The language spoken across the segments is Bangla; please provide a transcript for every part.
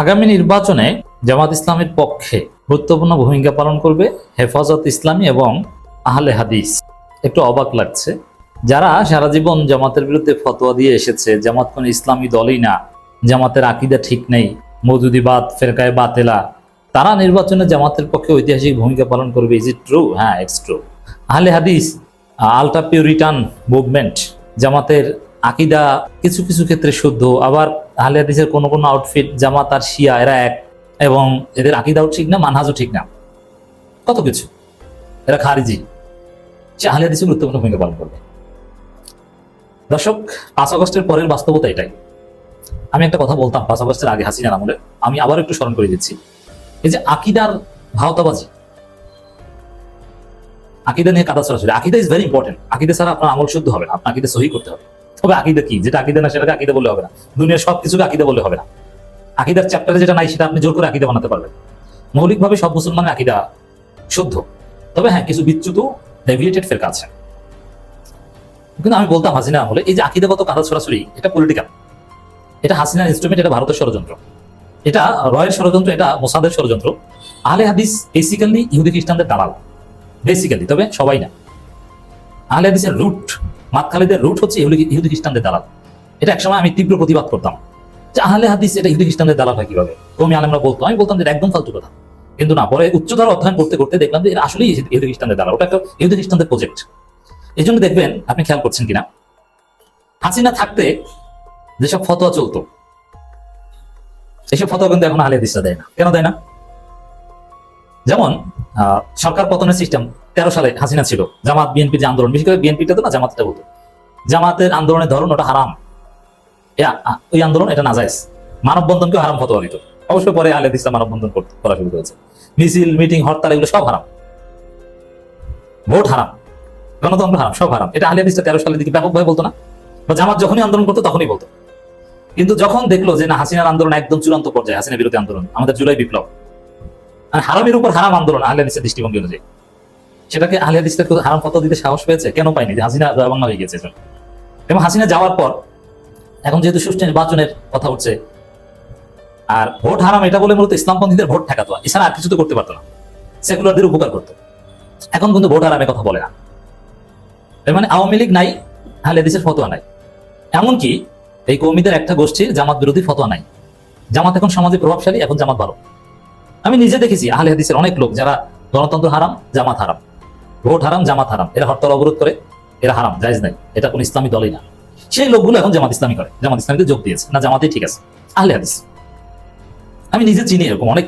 আগামী নির্বাচনে জামাত ইসলামের পক্ষে গুরুত্বপূর্ণ ভূমিকা পালন করবে হেফাজত ইসলামী এবং আহলে হাদিস। একটু অবাক লাগছে। যারা সারা জীবন জামাতের বিরুদ্ধে ফতোয়া দিয়ে এসেছে, জামাত কোন ইসলামী দলই না, জামাতের আকিদা ঠিক নেই, মজুদিবাদ, ফেরকায় বাতেলা, তারা নির্বাচনে জামাতের পক্ষে ঐতিহাসিক ভূমিকা পালন করবে। ইজ ইট ট্রু হ্যাঁ ইটস ট্রু আহলে হাদিস আলটা পিউরিটান মুভমেন্ট, জামাতের আকিদা কিছু কিছু ক্ষেত্রে শুদ্ধ, আবার আহলে হাদিসের কোনো কোনো আউটফিট জামাত আর শিয়া, এরা এক, এবং এদের আকিদাও ঠিক না, মানহাজও ঠিক না। কত কিছু। এরা খারিজি। সে আহলে হাদিসে গুরুত্বপূর্ণ ভূমিকা পালন করবে। দর্শক, পাঁচ আগস্টের পরের বাস্তবতা এটাই। আমি একটা কথা বলতাম পাঁচ আগস্টের আগে হাসিনার আমলে। আমি আবার একটু স্মরণ করে দিচ্ছি। এই যে আকিদার ভাওতাবাজি। আকিদা নিয়ে কাদা সরাসরি আকিদা ইজ ভেরি ইম্পর্টেন্ট আকিদা ছাড়া আপনার আমল শুদ্ধ হবে না। আপনার আকিদা সহি করতে হবে। তবে আকিদা কি? যেটা আকিদা না সেটাকে আকিদা বললে হবে না। দুনিয়ার সব কিছুকে আকিদা বললে হবে না। আকিদার চ্যাপ্টারে যেটা নাই, সেটা আপনি জোর করে আকিদা বানাতে পারবেন। মৌলিকভাবে সব মুসলমানের আকিদা শুদ্ধ। তবে হ্যাঁ কিছু বিচ্যুত ডেভিয়েটেড ফেরকা আছে। কিন্তু আমি বলতাম, হাসিনা আমলে এই যে আকিদাগত কাদা সরাসরি এটা পলিটিক্যাল এটা হাসিনার ইনস্ট্রুমেন্ট এটা ভারতের ষড়যন্ত্র। এটা রয়ের ষড়যন্ত্র, এটা মোসাদের ষড়যন্ত্র। আহলে হাদিস বেসিক্যালি ইহুদি খ্রিস্টানদের দালাল। বেসিক্যালি তবে সবাই না। আহলে হাদিসের রুট মাতখালিদের রুট হচ্ছে ইহুদি খ্রিস্টানদের দালাল। এটা একসময় আমি তীব্র প্রতিবাদ করতাম যে আহলে হাদিস এটা ইহুদি খ্রিস্টানদের দালাল হয় কীভাবে? কমি আলেমরা বলতো, আমি বলতাম যে একদম ফালতু কথা। কিন্তু না, পরে উচ্চতর অধ্যয়ন করতে করতে দেখলাম যে এটা আসলেই ইহুদি খ্রিস্টানদের দালাল। ওটা একটা ইহুদি খ্রিস্টানদের প্রজেক্ট এই জন্য দেখবেন, আপনি খেয়াল করছেন কিনা? হাসিনা থাকতে যেসব ফতোয়া চলতো, এসব ফতোয়া কিন্তু এখন আহলে হাদিসরা দেয় না। কেন দেয় না? যেমন সরকার পতনের সিস্টেম তেরো সালে হাসিনা ছিল। জামাত বিএনপি যে আন্দোলন, বিশেষ করে বিএনপিটা তো না, জামাতটা বলতো জামাতের আন্দোলনের ধরন ওটা হারাম। ওই আন্দোলন এটা নাজাইজ মানববন্ধনকেও হারাম ফতোয়া দিত। অবশ্যই পরে আলে দিসা মানববন্ধন করা শুরু করেছে। মিছিল মিটিং হরতাল, এগুলো সব হারাম। ভোট হারাম। গণতন্ত্র হারাম, সব হারাম। এটা আহলে হাদিসটা তেরো সালের দিকে ব্যাপকভাবে বলতো না? বা জামাত যখনই আন্দোলন করতো, তখনই বলতো। কিন্তু যখন দেখল যে না, হাসিনার আন্দোলন একদম চূড়ান্ত পর্যায়ে হাসিনা বিরোধী আন্দোলন, আমাদের জুলাই বিপ্লব আর হারামের উপর হারাম আন্দোলন, আহলে হাদিসের দৃষ্টিভঙ্গি অনুযায়ী। সেটাকে আহলে হাদিসকে হারাম ফতোয়া দিতে সাহস পেয়েছে? কেন পায়নি? হাসিনা বাংলা হয়ে গেছে এবং হাসিনা যাওয়ার পর, এখন যেহেতু সুষ্ঠু নির্বাচনের কথা উঠছে, আর ভোট হারাম এটা বলে মূলত ইসলামপন্থীদের ভোট ঠেকাতো। এছাড়া আর কিছু তো করতে পারতো না। সেকুলারদের উপকার করতো। এখন কিন্তু ভোট হারামে কথা বলে না। এর মানে আওয়ামী লীগ নাই, আহলে হাদিসের ফতোয়া নাই। এমনকি এই কৌমিদের একটা গোষ্ঠীর জামাত বিরোধী ফতোয়া নাই। জামাত এখন সমাজে প্রভাবশালী, এখন জামাত ভালো। আমি নিজে দেখেছি আহলে হাদিসের অনেক লোক যারা গণতন্ত্র হারাম, জামাত হারাম। ভোট হারাম, জামাত হারাম। এরা হরতাল অবরোধ করে, এরা হারাম, জায়েজ নাই। এটা কোন ইসলামী দলই না। সেই লোকগুলো এখন জামাত ইসলামী করে। জামাত ইসলামীতে যোগ দিয়েছে। না, জামাতেই ঠিক আছে। আহলে হাদিস। আমি নিজে চিনি এরকম অনেক।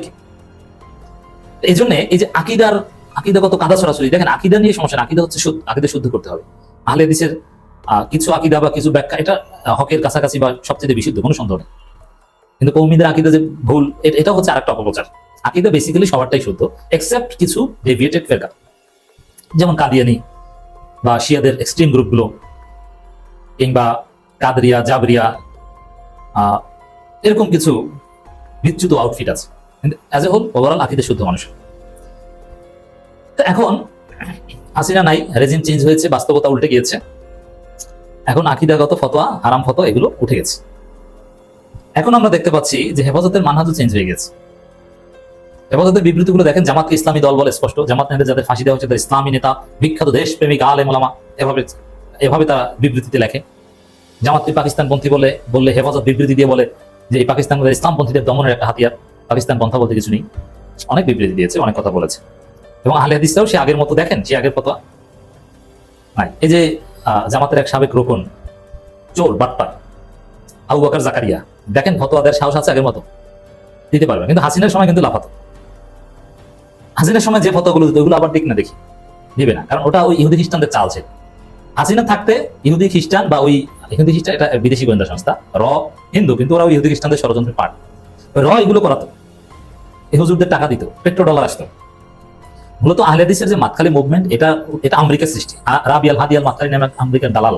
এই জন্য এই যে আকিদার, আকিদাগত কাদা সরাসরি, দেখেন, আকিদা নিয়ে সমস্যা আকিদা হচ্ছে আকিদা শুদ্ধ করতে হবে। আহলে হাদিসের কিছু আকিদা বা কিছু ব্যাখ্যা, এটা হকের কাছাকাছি বা সবচেয়ে বিশুদ্ধ কোনো সন্দেহ নেই। কিন্তু কৌমিদের আকিদা যে ভুল এটা হচ্ছে আরেকটা অপপ্রচার। আকিদা বেসিক্যালি সবারটাই শুদ্ধ এক্সেপ্ট কিছু ডেভিয়েটেড ফেরকা যেমন কাদিয়ানি বা শিয়াদের এক্সট্রিম গ্রুপগুলো কিংবা কাদরিয়া, জাবরিয়া এরকম কিছু বিচ্যুত আউটফিট আছে। অ্যাজ এ হোল ওভারঅল আকিদা শুদ্ধ মানুষ। তো এখন, হাসিনা নাই রেজিম চেঞ্জ হয়েছে, বাস্তবতা উল্টে গিয়েছে। এখন আকিদাগত ফতোয়া, হারাম ফতোয়া, এগুলো উঠে গেছে। এখন আমরা দেখতে পাচ্ছি যে হেফাজতের মানহাজও চেঞ্জ হয়ে গেছে। হেফাজতের বিবৃতিগুলো দেখেন, জামাতকে ইসলামী দল বলে স্পষ্ট। জামাত নেতাদের যাদের ফাঁসি দেওয়া হচ্ছে তাদের ইসলামী নেতা, বিখ্যাত দেশপ্রেমিক আলেম ওলামা, এভাবে এভাবে তারা বিবৃতিতে লেখে। জামাতকে পাকিস্তানপন্থী বলে বললে হেফাজত বিবৃতি দিয়ে বলে যে এই পাকিস্তান ইসলামপন্থীদের দমনের একটা হাতিয়ার। পাকিস্তান পন্থা বলতে কিছু নেই। অনেক বিবৃতি দিয়েছে, অনেক কথা বলেছে। এবং আহলে হাদিসটাও সে আগের মতো দেখেন, সে আগের ফতোয়া। নাই, এই যে জামাতের এক সাবেক রোকন, চোর, বাটপার, আবু বাকার জাকারিয়া, দেখেন ফতোয়া সাহস আছে আগের মতো। দিতে পারবে কিন্তু হাসিনার সময় কিন্তু লাফাতো। হাসিনার সময় যে ফতোয়াগুলো দিত ওগুলো আবার দিক না দেখি। দিবে না কারণ ওটা ওই ইহুদি খ্রিস্টানদের চাল ছিল হাসিনা থাকতে ইহুদি খ্রিস্টান বা ওই ইহুদি খ্রিস্টান এটা বিদেশি গোয়েন্দা সংস্থা র হিন্দু কিন্তু ওরা ওই ইহুদি খ্রিস্টানদের ষড়যন্ত্রের পার্ট র এগুলো করাতো। এই হুজুরদের টাকা দিত পেট্রো ডলার আসতো। মূলত আহলেদিসের যে মাতখালি মুভমেন্ট এটা এটা আমেরিকার সৃষ্টি। রাবিয়াল হাদিয়াল মাতখালি নামে আমেরিকার দালাল।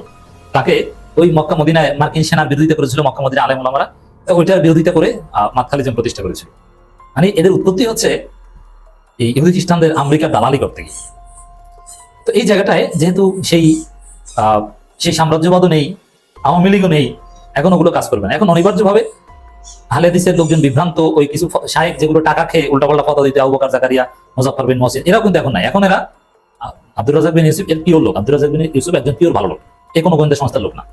তাকে ওই মক্কা মদিনায় মার্কিন সেনার বিরোধিতা করেছিল মক্কা মদিনা আলেম ওলামারা তো ওইটার বিরোধিতা করে আহ, মাতখালিজম প্রতিষ্ঠা করেছিল। মানে এদের উৎপত্তি হচ্ছে এই ইহুদি খ্রিস্টানদের আমেরিকার দালালি করতে গিয়ে। তো এই জায়গাটায় যেহেতু সেই সেই সাম্রাজ্যবাদও নেই, আওয়ামী লীগও নেই, এখন ওগুলো কাজ করবে না। এখন অনিবার্যভাবে আহলে হাদিসের লোকজন বিভ্রান্ত, ওই কিছু শায়েক যেগুলো টাকা খেয়ে উল্টাপাল্টা ফটো দিতে আবু বকর, জাকারিয়া, মুজাফফর বিন মহসিন এরাও কিন্তু এখন নাই। এখন এরা, আ- আব্দুর রাজাক বিন ইউসুফ এর পিওর লোক। আব্দুর রাজাক বিন ইউসুফ একজন পিওর ভালো লোক। এ কোনো গোয়েন্দা সংস্থার লোক না।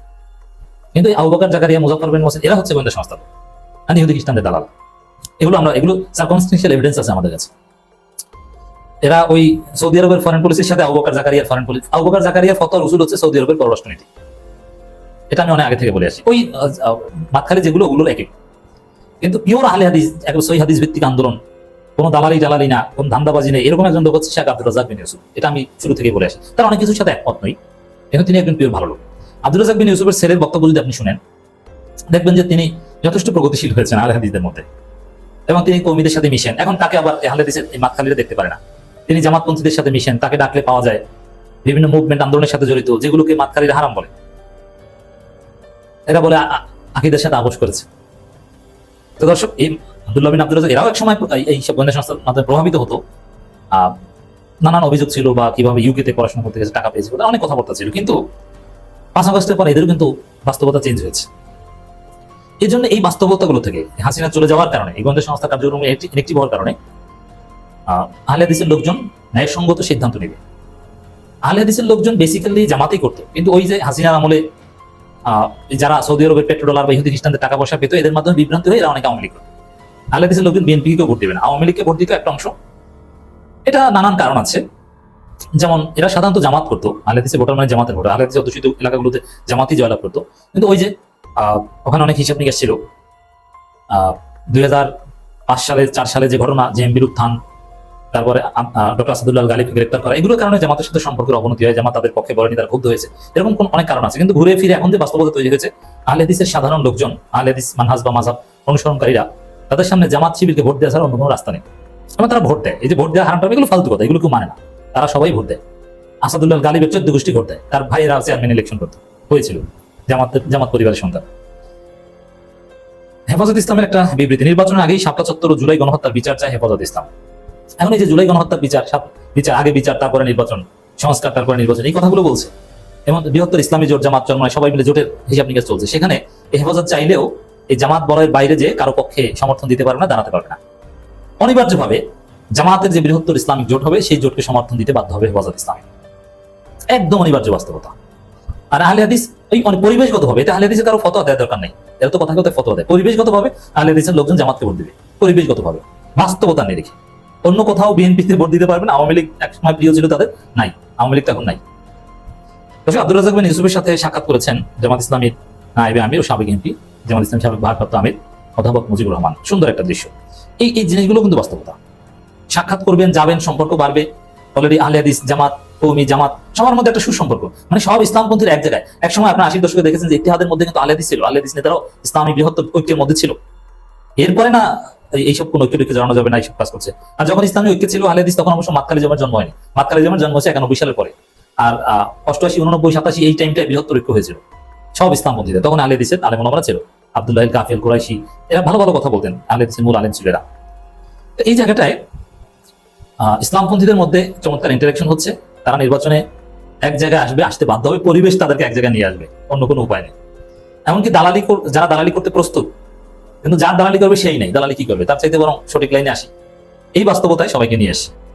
কিন্তু এই আবু বকর, জাকারিয়া, মুজাফফর বিন মহসিন এরা হচ্ছে গোয়েন্দা সংস্থার লোক। আর ইহুদি খ্রিস্টানদের দালাল। এগুলো আমরা, এগুলো সার্কমস্টেন্সিয়াল এভিডেন্স আছে আমাদের কাছে। এরা ওই সৌদি আরবের ফরেন পলিসির সাথে আবু বকর জাকারিয়ার ফরেন পলিসি আবু বকর জাকারিয়ার ফতোয়ার উসুল হচ্ছে সৌদি আরবের পররাষ্ট্রনীতি এটা আমি অনেক আগে থেকে বলে আসি। ওই মাতখালি যেগুলো, ওগুলো একই। কিন্তু পিওর আহলে হাদিস একবার সহি হাদিস ভিত্তিক আন্দোলন, কোনো দালালি টালালি না, কোন ধান্দাবাজি নেই, এরকম একজন লোক হচ্ছে শেখ আব্দুল রাজাক বিন ইউসুফ। এটা আমি শুরু থেকে বলে আসি। তার অনেক কিছুর সাথে একমত নই। কিন্তু তিনি একজন পিওর ভালো লোক। আব্দুল রাজাক বিন ইউসুফের ছেলের বক্তব্য যদি আপনি শুনেন, দেখবেন যে তিনি যথেষ্ট প্রগতিশীল হয়েছেন আহলে হাদিসদের মধ্যে। এবং তিনি কর্মীদের সাথে মিশেন। এখন তাকে আবার আহলে হাদিসের এই মাতখালিরা দেখতে পারে না। তিনি জামাতপন্থীদের সাথে মিশেন, তাকে ডাকলে পাওয়া যায়। বিভিন্ন মুভমেন্ট আন্দোলনের সাথে জড়িত, যেগুলোকে মাতখালিরা হারাম বলে। এরা বলে আকিদের সাথে আপোষ করেছে। তো দর্শক, এই আব্দুল্লাহ বিন আব্দুল এরাও এক সময় এই- সব গোয়েন্দা সংস্থার মাধ্যমে প্রভাবিত হতো। নানান অভিযোগ ছিল বা কীভাবে ইউকেতে পড়াশোনা করতে গেছে, টাকা পেয়েছে অনেক কথাবার্তা ছিল। কিন্তু পাঁচ আগস্টের পর এদেরও কিন্তু বাস্তবতা চেঞ্জ হয়েছে। এই জন্য এই বাস্তবতাগুলো থেকে হাসিনা চলে যাওয়ার কারণে, এই গোয়েন্দা সংস্থা কার্যক্রম একটি হওয়ার কারণে আহলে হাদিসের লোকজন ন্যায়সঙ্গত সিদ্ধান্ত নেবে। আহলে হাদিসের লোকজন বেসিক্যালি জামাতেই করতো। কিন্তু ওই যে হাসিনার আমলে যারা সৌদি আরবের পেট্রোডলার বা ইহুদি খ্রিস্টানদের টাকা পয়সা পেতো, এদের মাধ্যমে বিভ্রান্ত হয়ে এরা অনেক আওয়ামী লীগ আহলে হাদিসের লোকজন বিএনপি কে ভোট দিবে না। আওয়ামী লীগকে ভোট দিত একটা অংশ। এটা নানান কারণ আছে। যেমন এরা সাধারণত জামাত করতো। আহলে হাদিসের ভোটার মানে জামাতের ভোটার। আহলে হাদিসের অধ্যুষিত এলাকাগুলোতে জামাতই জয়লাভ করতো। কিন্তু ওই যে ওখানে অনেক হিসাব নিকাশ ছিল। দুই হাজার পাঁচ সালে, চার সালে যে ঘটনা জেএমবির উত্থান তারপরে ডক্টর আসাদুল্লাহ গালিবকে গ্রেপ্তার করা, এগুলোর কারণে জামাতের সাথে সম্পর্কের অবনতি হয়, জামাত তাদের পক্ষে বলেনি, তারা ক্ষুব্ধ হয়েছে এরকম কোন অনেক কারণ আছে, কিন্তু ঘুরে ফিরে এখন যে বাস্তবতা তৈরি হয়েছে, আহলে হাদিসের সাধারণ লোকজন, আহলে হাদিস মানহাজ বা মাঝাব অনুসরণকারীরা, তাদের সামনে জামাত শিবিরকে ভোট দেওয়া ছাড়া অন্য কোনো রাস্তা নেই। এবং তারা ভোট দেয়, এই যে ভোট দেওয়া হারামটা এগুলো ফালতু কথা, এগুলো কেউ মানে না। তারা সবাই ভোট দেয়। আসাদুল্লাহ গালিবের চোদ্দ গোষ্ঠী ভোট দেয়, তার ভাইয়েরা চেয়ারম্যান ইলেকশন করতে, হয়েছিল, জামাত জামাত পরিবারের সন্তান। হেফাজত ইসলামের একটা বিবৃতি, নির্বাচনের আগেই সাতটা চত্বর জুলাই গণহত্যার বিচার চায় হেফাজত ইসলাম। এখন এই যে জুলাই গণহত্যার বিচার বিচার, আগে বিচার, তারপরে নির্বাচন, সংস্কার, তারপরে নির্বাচন, এই কথাগুলো বলছে। এবং বৃহত্তর ইসলামী জোট, জামাত চরমায় সবাই মিলে জোটের হিসাব নিকাশ চলছে। সেখানে এই হেফাজত চাইলেও এই জামাত বলয়ের বাইরে যে কারও পক্ষে সমর্থন দিতে পারবে না, দাঁড়াতে পারবে না। অনিবার্যভাবে জামাতের যে বৃহত্তর ইসলামিক জোট হবে, সেই জোটকে সমর্থন দিতে বাধ্য হবে হেফাজত ইসলাম। একদম অনিবার্য বাস্তবতা। আর আহলে হাদিস ওই অনেক পরিবেশগত হবে এটা আহলে হাদিসের কারও ফতোয়া দেওয়ার দরকার নেই। এরা তো কথা কথা ফতোয়া দেয়। পরিবেশগত ভাবে আহলে হাদিসের লোকজন জামাতকে ভোট দিবে। পরিবেশগত ভাবে বাস্তবতা নেই দেখি। অন্য কোথাও বিএনপিতে ভোট দিতে পারবে না আওয়ামী লীগ এক সময় প্রিয় ছিল তাদের? নাই। আওয়ামী লীগ তো এখন নাই। আব্দুল রাজাক বিন ইউসুফের সাথে সাক্ষাৎ করেছেন জামাত ইসলামীর নাইবে আমির ও সাবেক এমপি জামাত ইসলাম সাবেক ভারপ্রাপ্ত আমির অধ্যাপক মুজিবুর রহমান। সুন্দর একটা দৃশ্য। এই এই জিনিসগুলো কিন্তু বাস্তবতা। সাক্ষাৎ করবেন, যাবেন, সম্পর্ক বাড়বে। অলরেডি আহলে হাদিস, জামাত, কৌমি, জামাত, সবার মধ্যে একটা সুসম্পর্ক। মানে সব ইসলামপন্থীর এক জায়গায়। এক সময় আপনার আশির দশকে দেখেছেন যে ইতিহাদের মধ্যে কিন্তু আহলে হাদিস ছিল। আহলে হাদিস নেতারাও ইসলামী বৃহত্তর ঐক্যের মধ্যে ছিল। এরপরে না এইসব কোন ঐক্য ঐক্য জানানো যাবে না, এইসব কাজ করছে। আর যখন ইসলামী ঐক্য ছিল আহলে হাদিস তখন অবশ্য মাতকালী জমার জন্ম হয়নি। মাতকালী জমার জন্ম হচ্ছে একানব্বই সালের পরে। আর অষ্টআশি, উননব্বই, সাতাশি এই টাইমটায় বৃহত্তর ঐক্য হয়েছিল। সব ইসলামপন্থীদের তখন আহলে হাদিসের আলেম ওলামারা ছিল। আব্দুল্লাহ কাফিল কুরাইশি, এরা ভালো ভালো কথা বলতেন আহলে হাদিসের মূল আলেম ছিল এরা এই জায়গাটায় ইসলামপন্থীদের মধ্যে চমৎকার ইন্টারাকশন হচ্ছে। তারা নির্বাচনে এক জায়গায় আসবে, আসতে বাধ্য হবে, পরিবেশ তাদেরকে এক জায়গায় নিয়ে আসবে। অন্য কোনো উপায় নেই। এমনকি দালালি যারা দালালি করতে প্রস্তুত কিন্তু যার দালালি করবে সেই নেই। দালালি কি করবে? তার চাইতে বরং সঠিক লাইনে আসি। এই বাস্তবতায় সবাইকে নিয়ে আসে।